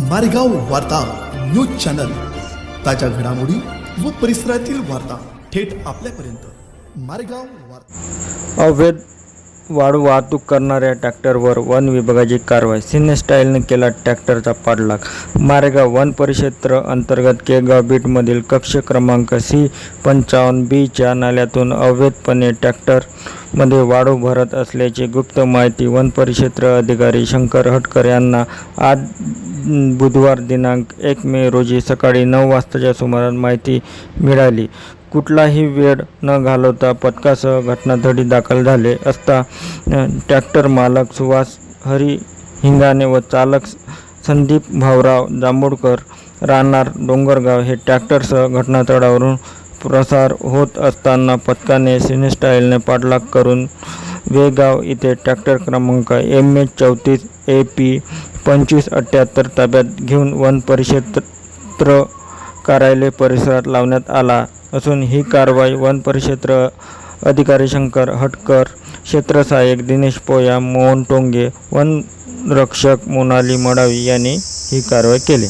मारेगाव वार्ता news channel. ताज्या घडामोडी व परिसरातील वार्ता थेट आपल्यापर्यंत. मारेगाव वार्ता. अवैध वाळू वाहतूक करणाऱ्या ट्रॅक्टरवर वन विभागाची कारवाई सिने स्टाईलने केला ट्रॅक्टरचा पाठलाग. मारेगाव वन परिक्षेत्र अंतर्गत केगाव बीटमधील कक्ष क्रमांक सी पंचावन्न बीच्या नाल्यातून अवैधपणे ट्रॅक्टरमध्ये वाळू भरत असल्याची गुप्त माहिती वन परिक्षेत्र अधिकारी शंकर हटकर यांना आज बुधवार दिनांक एक मे रोजी सकाळी नऊ वाजताच्या सुमारास माहिती मिळाली. कुठलाही वेळ न घालवता पथकासह घटनास्थळी दाखल झाले असता ट्रॅक्टर मालक सुहास हरी हिंगाने व चालक संदीप भाऊराव जांभूळकर राहणार डोंगरगाव हे ट्रॅक्टरसह घटनास्थळावरून प्रसार होत असताना पथकाने सिनेस्टाईलने पाठलाग करून वेगाव इथे ट्रॅक्टर क्रमांक एम एच चौतीस ए पी पंचवीस अठ्ठ्याहत्तर ताब्यात घेऊन वन परिक्षेत्र कार्यालय परिसरात लावण्यात आला. असून ही कारवाई वन परिक्षेत्र अधिकारी शंकर हटकर क्षेत्र सहाय्यक दिनेश पोया मोहन टोंगे वन रक्षक मोनाली मडावी यांनी ही कारवाई केली.